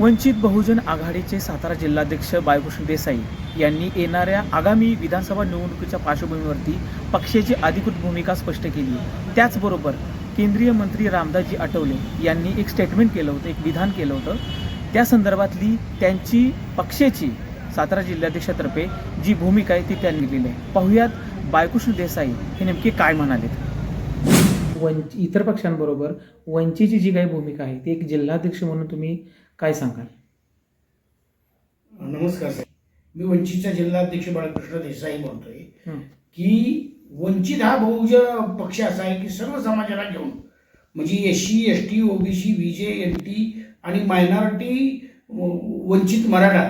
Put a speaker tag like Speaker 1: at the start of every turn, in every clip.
Speaker 1: वंचित बहुजन आघाडीचे सातारा जिल्हाध्यक्ष बाळकृष्ण देसाई यांनी येणाऱ्या आगामी विधानसभा निवडणुकीच्या पार्श्वभूमीवरती पक्षाची अधिकृत भूमिका स्पष्ट केली. त्याचबरोबर केंद्रीय मंत्री रामदासजी आठवले यांनी एक स्टेटमेंट केलं होतं एक विधान केलं होतं. त्या संदर्भातली त्यांची पक्षाची सातारा जिल्हाध्यक्षातर्फे जी भूमिका आहे ती त्यांनी लिहिली आहे. पाहुयात बाळकृष्ण देसाई हे नेमके काय म्हणालेत? वंच इतर पक्षांबरोबर वंचीची जी काही भूमिका आहे ती एक जिल्हाध्यक्ष म्हणून तुम्ही काय सांगाल?
Speaker 2: नमस्कार साहेब. मी वंचितचा जिल्हाध्यक्ष बाळकृष्ण देसाई बोलतोय. की वंचित हा बहुजन पक्ष असा आहे की सर्व समाजाला घेऊन म्हणजे S C S T OBC VJ N T आणि मायनॉरिटी वंचित मराठा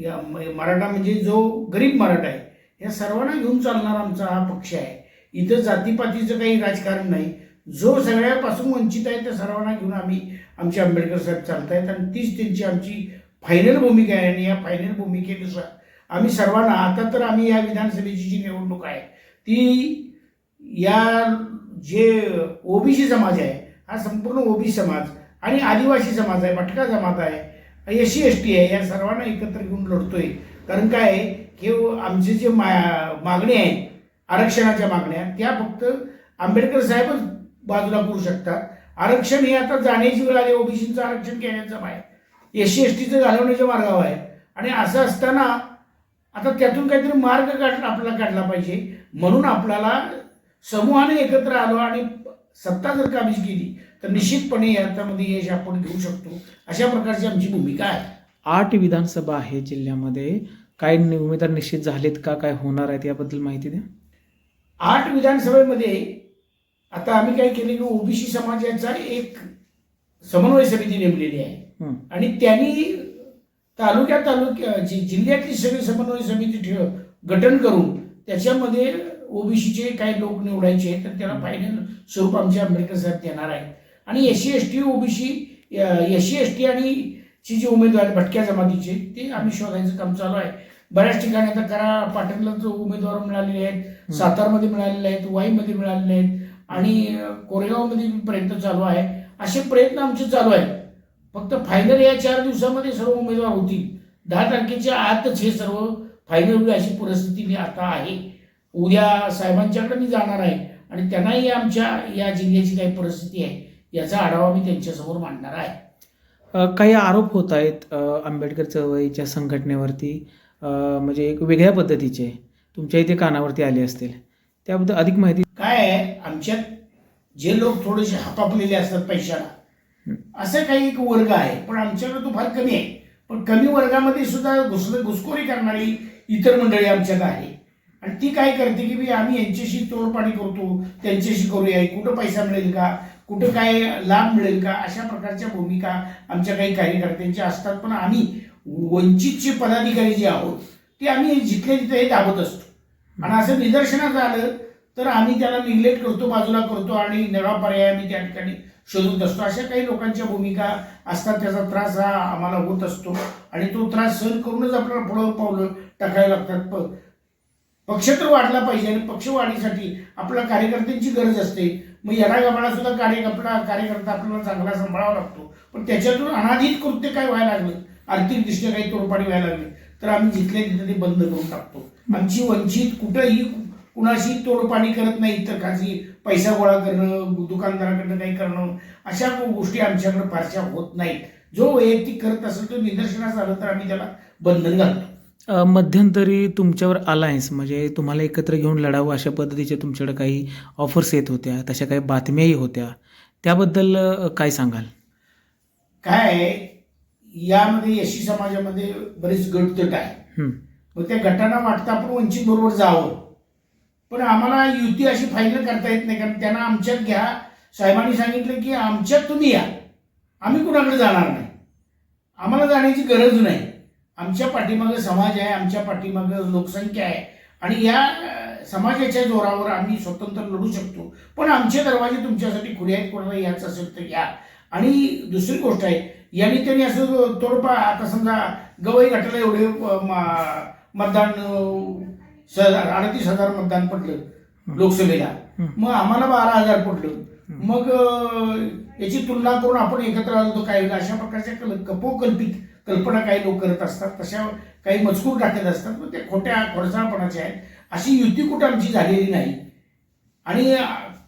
Speaker 2: या मराठा म्हणजे जो गरीब मराठा आहे या सर्वांना घेऊन चालणारा आमचा हा पक्ष आहे. इथं जातीपातीचं काही राजकारण नाही जो सगळ्यापासून वंचित आहे त्या सर्वांना घेऊन आम्ही आमचे आंबेडकर साहेब चालतायत. आणि तीच त्यांची आमची फायनल भूमिका आहे. आणि या फायनल भूमिकेनुसार आम्ही सर्वांना आता तर आम्ही या विधानसभेची जी निवडणूक आहे ती या जे ओबीसी समाज आहे हा संपूर्ण ओबीसी समाज आणि आदिवासी समाज आहे भटका जमात आहे एस सी एस टी आहे या सर्वांना एकत्र घेऊन लढतोय. कारण काय आहे की आमचे जे मा मागणी आहे आरक्षणाच्या मागण्या त्या फक्त आंबेडकर साहेबच बाजूला करू शकतात. आरक्षण हे आता जाण्याची वेळ आली ओबीसीचं आरक्षण केल्याचं आहे एस सी एस टीचं घालवण्याच्या मार्गावर आहे. आणि असं असताना आता त्यातून काहीतरी मार्ग काढ आपल्याला काढला पाहिजे. म्हणून आपल्याला समूहाने एकत्र आलो आणि सत्ता जर काबीज केली तर निश्चितपणे याच्यामध्ये यश आपण घेऊ शकतो. अशा प्रकारची आमची भूमिका आहे.
Speaker 1: आठ विधानसभा आहे जिल्ह्यामध्ये. काय उमेदवार निश्चित झालेत का? काय होणार आहेत याबद्दल माहिती द्या.
Speaker 2: आठ विधानसभेमध्ये आता आम्ही काय केले की ओबीसी समाजाचा एक समन्वय समिती नेमलेली आहे. आणि त्यांनी तालुक्या तालुक्या जिल्ह्यातली सगळी समन्वय समिती ठेव गठन करून त्याच्यामध्ये ओबीसीचे काही लोक निवडायचे तर त्याला फायनल स्वरूप आमचे आंबेडकर साहेब देणार आहेत. आणि S C S T OBC S C S T आणि ची जी उमेदवार भटक्या जमातीचे ते आम्ही शोधायचं काम चालू आहे. बऱ्याच ठिकाणी आता करा पाटणला जो उमेदवार मिळालेले आहेत सातारमध्ये मिळालेले आहेत वाईमध्ये मिळालेले आहेत आणि कोरेगावमध्ये प्रयत्न चालू आहे. असे प्रयत्न आमचे चालू आहेत. फक्त फायनल या चार दिवसामध्ये सर्व उमेदवार होतील. दहा तारखेच्या आतच हे सर्व फायनल होईल अशी परिस्थिती आता आहे. उद्या साहेबांच्याकडे मी जाणार आहे आणि त्यांनाही आमच्या या जिल्ह्याची काही परिस्थिती आहे याचा आढावा मी त्यांच्यासमोर मांडणार आहे.
Speaker 1: काही आरोप होत आहेत आंबेडकर चळवळीच्या संघटनेवरती. म्हणजे एक वेगळ्या पद्धतीचे. तुमच्या इथे कानावरती आले असतील. त्याबद्दल अधिक माहिती
Speaker 2: काय आहे? आमच्यात जे लोक थोडेसे हापापलेले असतात पैशाला असे काही एक वर्ग आहे. पण आमच्याकडे तो फार कमी आहे. पण कमी वर्गामध्ये सुद्धा घुस घुसखोरी करणारी इतर मंडळी आमच्यात आहे. आणि ती काय करते की मी आम्ही यांच्याशी तोडपाणी करतो त्यांच्याशी करूया. कुठं पैसा मिळेल का? कुठं काय लाभ मिळेल का? अशा प्रकारच्या भूमिका आमच्या काही कार्यकर्त्यांच्या असतात. पण आम्ही वंचितचे पदाधिकारी जे आहोत ते आम्ही जिथले तिथे हे दाबत असतो. आणि असं निदर्शनात आलं तर आम्ही त्याला निग्लेक्ट करतो बाजूला करतो आणि नवा पर्याय आम्ही त्या ठिकाणी शोधत असतो. अशा काही लोकांच्या भूमिका असतात त्याचा त्रास हा आम्हाला होत असतो आणि तो त्रास सहन करूनच आपल्याला पुढं पावलं टाकायला लागतात. प- पक्ष तर वाढला पाहिजे आणि पक्ष वाढीसाठी आपल्या कार्यकर्त्यांची गरज असते. मग येणा गमळा सुद्धा कार्य आपला कार्यकर्ता आपल्याला चांगला सांभाळावा लागतो. पण त्याच्यातून अनाधित कृत्य काय व्हायला लागलं? आर्थिकदृष्ट्या काही तोडपाडी व्हायला लागली. तर आम्ही जिथल्या तिथे ते बंद करून टाकतो. आमची वंचित कुठंही कुणाशी तोडपाणी करत नाही तर खाजगी पैसा गोळा करणं दुकानदाराकडनं काही करणं अशा गोष्टी आमच्याकडे फारशा होत नाहीत. जो वैयक्तिक करत असेल तो निदर्शनास आलं तर आम्ही त्याला बंधन घालतो.
Speaker 1: मध्यंतरी तुमच्यावर अलायन्स म्हणजे तुम्हाला एकत्र घेऊन लढावं अशा पद्धतीचे तुमच्याकडे काही ऑफर्स येत होत्या तशा काही बातम्याही होत्या. त्याबद्दल काय सांगाल?
Speaker 2: काय यामध्ये एससी समाजामध्ये बरेच गटतट आहे. मग त्या गटांना वाटतं आपण वंचित बरोबर जावं. पण आम्हाला युती अशी फायनल करता येत नाही कारण त्यांना आमच्यात घ्या. साहेबांनी सांगितलं की आमच्यात तुम्ही या. आम्ही कुणाकडे जाणार नाही. आम्हाला जाण्याची गरज नाही. आमच्या पाठीमागं समाज आहे आमच्या पाठीमागं लोकसंख्या आहे. आणि या समाजाच्या जोरावर आम्ही स्वतंत्र लढू शकतो. पण आमचे दरवाजे तुमच्यासाठी खुले आहेत कोणाला याच असेल तर या. आणि दुसरी गोष्ट आहे यांनी त्यांनी असं तोडपा आता समजा गवई गटाला एवढे मा- मतदान अडतीस हजार मतदान पडलं लोकसभेला. मग आम्हाला बारा हजार पडलं. मग याची तुलना करून आपण एकत्र आलो तर काय होईल अशा प्रकारच्या कल कपोकल्पित कल्पना काही लोक करत असतात. तशा काही मजकूर टाकत असतात. मग ते खोट्या खोडसाळपणाच्या आहेत. अशी युती कुठं आमची झालेली नाही. आणि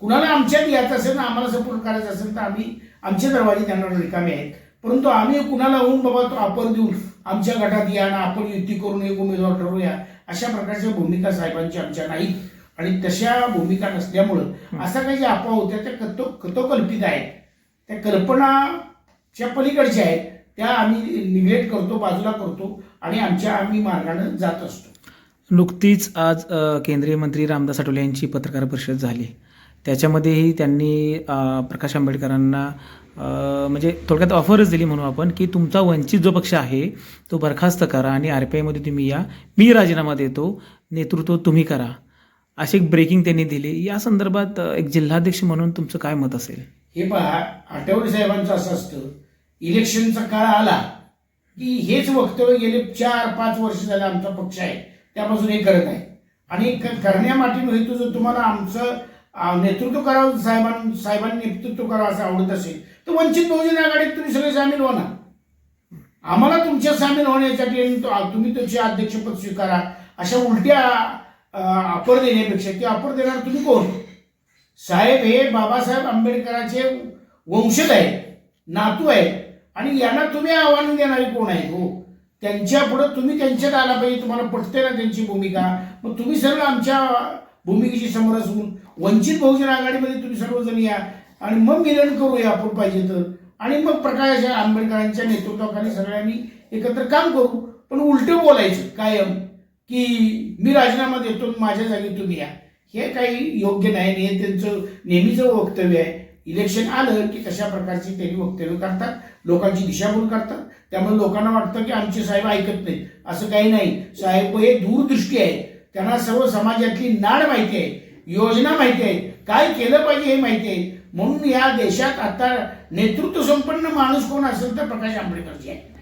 Speaker 2: कुणाला आमच्यात यायचं असेल ना आम्हाला सपोर्ट करायचं असेल तर आम्ही आमचे दरवाजे त्यांना रिकामे आहेत. परंतु आम्ही कुणाला होऊन बाबा तो अपर देऊन आमच्या गटात या ना आपण युती करून एक उमेदवार ठरवूया अशा प्रकारच्या भूमिका साहेबांची आमच्या नाहीत. आणि तशा भूमिका नसल्यामुळं असा काही ज्या अफवा होत्या त्या कतो कथोकल्पित आहेत. त्या कल्पनाच्या पलीकडच्या आहेत. त्या आम्ही निग्लेक्ट करतो बाजूला करतो आणि आमच्या आम्ही मार्गाने जात असतो.
Speaker 1: नुकतीच आज केंद्रीय मंत्री रामदास आठवले यांची पत्रकार परिषद झाली. त्याच्यामध्येही त्यांनी प्रकाश आंबेडकरांना म्हणजे थोडक्यात ऑफरच दिली म्हणू आपण की तुमचा वंचित जो पक्ष आहे तो बरखास्त करा आणि आर पी आयमध्ये तुम्ही या. मी राजीनामा देतो नेतृत्व तुम्ही करा. अशी एक ब्रेकिंग त्यांनी दिली. या संदर्भात एक जिल्हाध्यक्ष म्हणून तुमचं काय मत असेल?
Speaker 2: हे पहा आठवले साहेबांचं असं असतं इलेक्शनचा काळ आला की हेच वक्तव्य गेले चार पाच वर्ष झाले आमचा पक्ष आहे. त्यापासून हे करत आहे. आणि करण्यामाठी हेतू जर तुम्हाला आमचं नेतृत्व करावं साहेबां साहेबांनी नेतृत्व करावं असं आवडत असेल तर वंचित बहुजन आघाडीत तुम्ही सगळे सामील होणार आम्हाला तुमच्या सामील होण्यासाठी आणि तो- तुम्ही तुमचे अध्यक्षपद स्वीकारा अशा उलट्या अ, अपर देण्यापेक्षा की अपर देणार तुम्ही कोण? साहेब हे बाबासाहेब आंबेडकरांचे वंशज आहेत नातू आहेत आणि यांना तुम्ही आव्हान देणारे कोण आहेत हो. त्यांच्या पुढे तुम्ही त्यांच्यात आला पाहिजे तुम्हाला पटते ना त्यांची भूमिका. मग तुम्ही सर्व आमच्या भूमिकेशी समोर असून वंचित बहुजन आघाडीमध्ये तुम्ही सर्वजण या. आणि मग मिलन करूया आपण पाहिजे तर. आणि मग प्रकाश आंबेडकरांच्या नेतृत्वाखाली सगळ्यांनी एकत्र काम करू. पण उलटं बोलायचं कायम की मी राजीनामा देतो माझ्या जागी तुम्ही या. हे काही योग्य नाही हे त्यांचं नेहमीचं वक्तव्य आहे. इलेक्शन आलं की कशा प्रकारची त्यांनी वक्तव्य करतात लोकांची दिशाभूल करतात. त्यामुळे लोकांना वाटतं की आमचे साहेब ऐकत नाहीत. असं काही नाही. साहेब हे दूरदृष्टी आहे. त्यांना सर्व समाजातली नाड माहिती आहे योजना माहिती आहे काय केलं पाहिजे हे माहिती आहे. म्हणून या देशात आता नेतृत्व संपन्न माणूस कोण असेल तर प्रकाश आंबेडकरजी आहे.